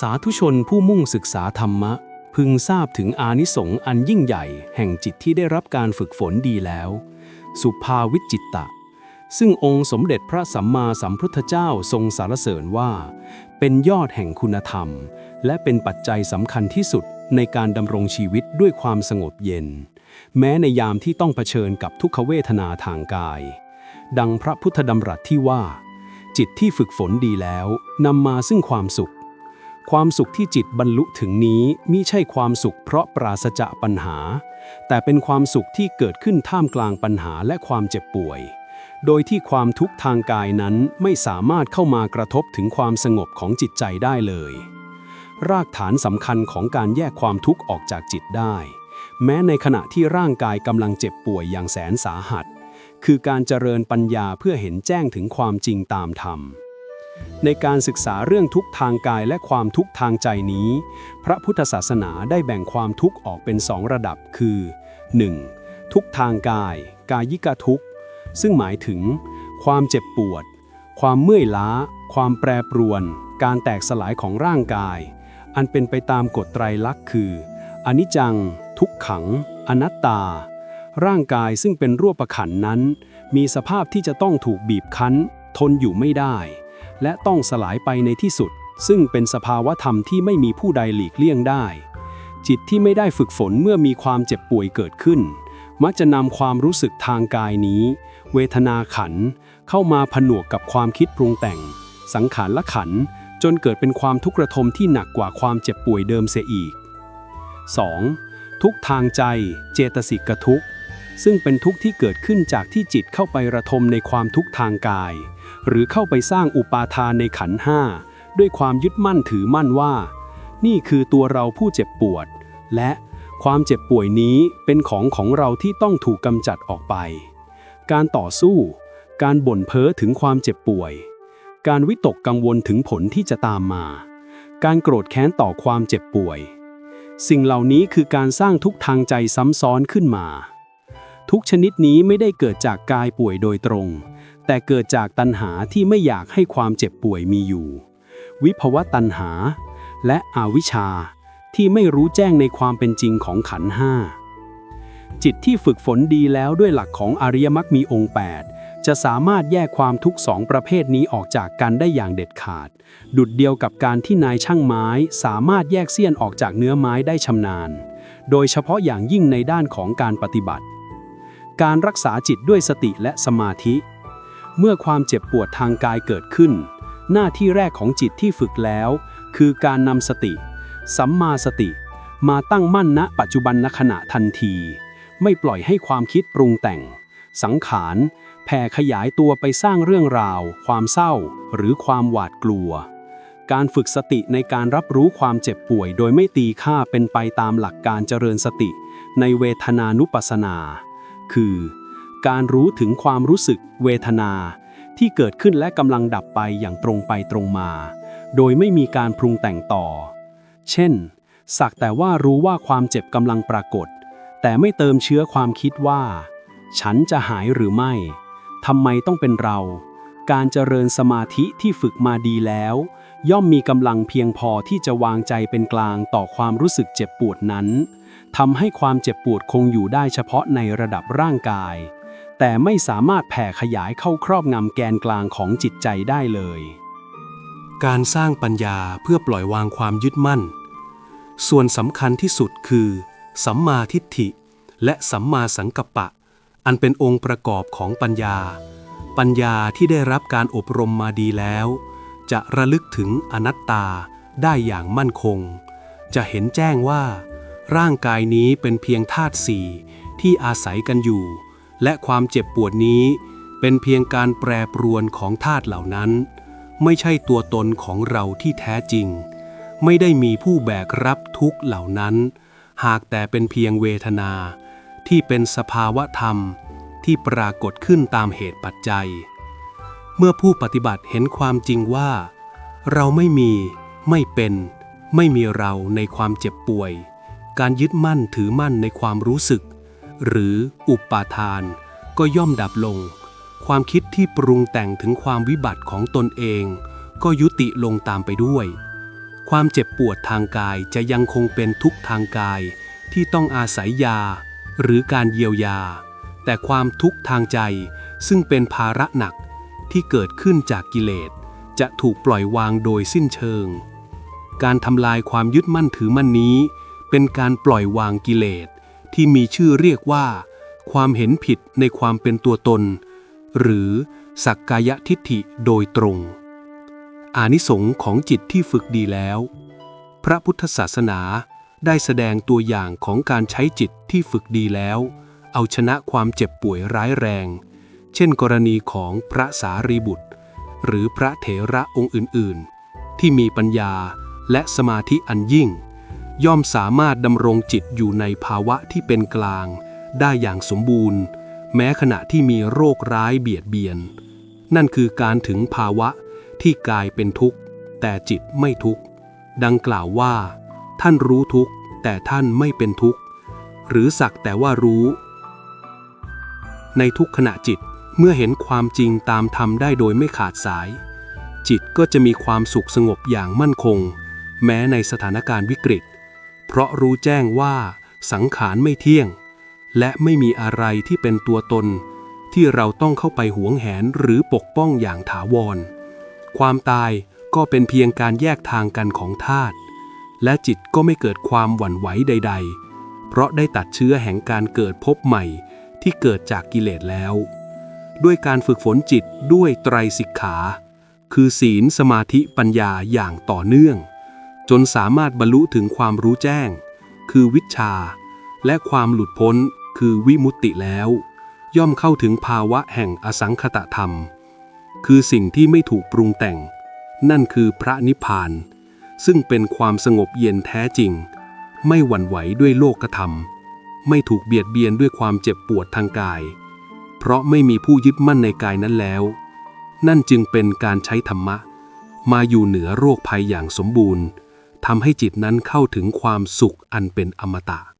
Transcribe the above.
สาธุชนผู้มุ่งศึกษาธรรมะ พึงทราบถึงอานิสงส์อันยิ่งใหญ่ แห่งจิตที่ได้รับการฝึกฝนดีแล้ว สุภาวิจิตตะ ซึ่งองค์สมเด็จพระสัมมาสัมพุทธเจ้าทรงสารเสริญว่า เป็นยอดแห่งคุณธรรม และเป็นปัจจัยสำคัญที่สุดในการดำรงชีวิตด้วยความสงบเย็น แม้ในยามที่ต้องเผชิญกับทุกขเวทนาทางกาย ดังพระพุทธดำรัสที่ว่า จิตที่ฝึกฝนดีแล้วนำมาซึ่งความสุข ความสุขที่จิตบรรลุถึงนี้มิใช่ความสุขเพราะปราศจากปัญหา แต่เป็นความสุขที่เกิดขึ้นท่ามกลางปัญหาและความเจ็บป่วย โดยที่ความทุกข์ทางกายนั้นไม่สามารถเข้ามากระทบถึงความสงบของจิตใจได้เลย รากฐานสำคัญของการแยกความทุกข์ออกจากจิตได้ แม้ในขณะที่ร่างกายกำลังเจ็บป่วยอย่างแสนสาหัส คือการเจริญปัญญาเพื่อเห็นแจ้งถึงความจริงตามธรรม ในการศึกษาเรื่องทุกทางกายและความทุกทางใจนี้ พระพุทธศาสนาได้แบ่งความทุกข์ออกเป็นสองระดับคือ 1. ทุกทางกาย กายิกทุกซึ่งหมายถึง ความเจ็บปวด ความเมื่อยล้า ความแปรปรวน การแตกสลายของร่างกาย อันเป็นไปตามกฎไตรลักษณ์คือ อนิจจัง ทุกขัง อนัตตา ร่างกายซึ่งเป็นรูปขันนั้น มีสภาพที่จะต้องถูกบีบคั้น ทนอยู่ไม่ได้ และต้องสลายไปในที่สุด ซึ่งเป็นสภาวะธรรมที่ไม่มีผู้ใดหลีกเลี่ยงได้ จิตที่ไม่ได้ฝึกฝนเมื่อมีความเจ็บป่วยเกิดขึ้น มักจะนำความรู้สึกทางกายนี้ เวทนาขัน เข้ามาผนวกกับความคิดปรุงแต่ง สังขารละขัน จนเกิดเป็นความทุกข์ระทมที่หนักกว่าความเจ็บป่วยเดิมเสียอีก 2. ทุกทางใจ เจตสิกทุกซึ่งเป็นทุกข์ที่เกิดขึ้นจากที่จิตเข้าไประทมในความทุกข์ทางกาย หรือเข้าไปสร้างอุปาทานในขันห้าด้วยความยึดมั่นถือมั่นว่า นี่คือตัวเราผู้เจ็บปวด และความเจ็บป่วยนี้เป็นของของเราที่ต้องถูกกำจัดออกไป การต่อสู้ การบ่นเพ้อถึงความเจ็บป่วย การวิตกกังวลถึงผลที่จะตามมา การโกรธแค้นต่อความเจ็บป่วย สิ่งเหล่านี้คือการสร้างทุกทางใจซ้ำซ้อนขึ้นมา ทุกชนิดนี้ไม่ได้เกิดจากกายป่วยโดยตรง แต่เกิดจากตัณหาที่ไม่อยากให้ความเจ็บป่วยมีอยู่ วิภวตัณหา และอวิชชาที่ไม่รู้แจ้งในความเป็นจริงของขันห้าจิตที่ฝึกฝนดีแล้วด้วยหลักของอริยมรรคมีองค์ 8 จะสามารถแยกความทุกสองประเภทนี้ออกจากกันได้อย่างเด็ดขาด ดุดเดียวกับการที่นายช่างไม้สามารถแยกเสี้ยนออกจากเนื้อไม้ได้ชำนาญ โดยเฉพาะอย่างยิ่งในด้านของการปฏิบัติ การรักษาจิตด้วยสติและสมาธิ เมื่อความเจ็บปวดทางกายเกิดขึ้น หน้าที่แรกของจิตที่ฝึกแล้ว คือการนำสติ สัมมาสติ มาตั้งมั่นณปัจจุบันณขณะทันที ไม่ปล่อยให้ความคิดปรุงแต่ง สังขารแผ่ขยายตัวไปสร้างเรื่องราว ความเศร้า หรือความหวาดกลัว การฝึกสติในการรับรู้ความเจ็บป่วย โดยไม่ตีค่าเป็นไปตามหลักการเจริญสติ ในเวทนานุปัสสนา คือ การรู้ถึงความรู้สึก เวทนา ที่เกิดขึ้นและกำลังดับไปอย่างตรงไปตรงมา โดยไม่มีการปรุงแต่งต่อ เช่น สักแต่ว่ารู้ว่าความเจ็บกำลังปรากฏ แต่ไม่เติมเชื้อความคิดว่า ฉันจะหายหรือไม่ทำไมต้องเป็นเรา การเจริญสมาธิที่ฝึกมาดีแล้ว ย่อมมีกำลังเพียงพอที่จะวางใจเป็นกลางต่อความรู้สึกเจ็บปวดนั้นทำให้ความเจ็บปวดคงอยู่ได้เฉพาะในระดับร่างกาย แต่ไม่สามารถแผ่ขยายเข้าครอบงำแกนกลางของจิตใจได้เลย การสร้างปัญญาเพื่อปล่อยวางความยึดมั่น ส่วนสำคัญที่สุดคือ สัมมาทิฏฐิ และสัมมาสังกัปปะ อันเป็นองค์ประกอบของปัญญา ปัญญาที่ได้รับการอบรมมาดีแล้ว จะระลึกถึงอนัตตาได้อย่างมั่นคง จะเห็นแจ้งว่า ร่างกายนี้เป็นเพียงธาตุสี่ที่อาศัยกันอยู่ และความเจ็บปวดนี้ เป็นเพียงการแปรปรวนของธาตุเหล่านั้น ไม่ใช่ตัวตนของเราที่แท้จริง ไม่ได้มีผู้แบกรับทุกเหล่านั้น หากแต่เป็นเพียงเวทนา ที่เป็นสภาวะธรรมที่ปรากฏขึ้นตามเหตุปัจจัย เมื่อผู้ปฏิบัติเห็นความจริงว่า เราไม่มี ไม่เป็น ไม่มีเราในความเจ็บป่วย การยึดมั่นถือมั่นในความรู้สึก หรืออุปาทาน ก็ย่อมดับลง ความคิดที่ปรุงแต่งถึงความวิบัติของตนเอง ก็ยุติลงตามไปด้วย ความเจ็บปวดทางกายจะยังคงเป็นทุกข์ทางกายที่ต้องอาศัยยา หรือการเยียวยา แต่ความทุกข์ทางใจซึ่งเป็นภาระหนักที่เกิดขึ้นจากกิเลสจะถูกปล่อยวางโดยสิ้นเชิง การทำลายความยึดมั่นถือมั่นนี้ เป็นการปล่อยวางกิเลส ที่มีชื่อเรียกว่า ความเห็นผิดในความเป็นตัวตน หรือสักกายทิฏฐิโดยตรง อานิสงส์ของจิตที่ฝึกดีแล้ว พระพุทธศาสนาได้แสดงตัวอย่างของการใช้จิตที่ฝึกดีแล้ว เอาชนะความเจ็บป่วยร้ายแรง เช่นกรณีของพระสารีบุตร หรือพระเถระองค์อื่น ๆ ที่มีปัญญาและสมาธิอันยิ่ง ย่อมสามารถดำรงจิตอยู่ในภาวะที่เป็นกลาง ได้อย่างสมบูรณ์ แม้ขณะที่มีโรคร้ายเบียดเบียน นั่นคือการถึงภาวะที่กายเป็นทุกข์ แต่จิตไม่ทุกข์ ดังกล่าวว่า ท่านรู้ทุกข์ แต่ท่านไม่เป็นทุกข์ หรือสักแต่ว่ารู้ ในทุกขณะจิตเมื่อเห็นความจริงตามธรรมได้โดยไม่ขาดสาย จิตก็จะมีความสุขสงบอย่างมั่นคง แม้ในสถานการณ์วิกฤต เพราะรู้แจ้งว่าสังขารไม่เที่ยง และไม่มีอะไรที่เป็นตัวตน ที่เราต้องเข้าไปหวงแหนหรือปกป้องอย่างถาวร ความตายก็เป็นเพียงการแยกทางกันของธาตุและจิตก็ไม่เกิดความหวั่นไหวใด ๆ เพราะได้ตัดเชื้อแห่งการเกิดพบใหม่ที่เกิดจากกิเลสแล้ว ด้วยการฝึกฝนจิตด้วยไตรสิกขา คือศีลสมาธิปัญญาอย่างต่อเนื่อง จนสามารถบรรลุถึงความรู้แจ้ง คือวิชา และความหลุดพ้นคือวิมุตติแล้ว ย่อมเข้าถึงภาวะแห่งอสังคตธรรม คือสิ่งที่ไม่ถูกปรุงแต่ง นั่นคือพระนิพพาน ซึ่งเป็นความสงบเย็นแท้จริง ไม่หวั่นไหวด้วยโลกธรรม ไม่ถูกเบียดเบียนด้วยความเจ็บปวดทางกาย เพราะไม่มีผู้ยึดมั่นในกายนั้นแล้ว นั่นจึงเป็นการใช้ธรรมะ มาอยู่เหนือโรคภัยอย่างสมบูรณ์ ทำให้จิตนั้นเข้าถึงความสุขอันเป็นอมตะ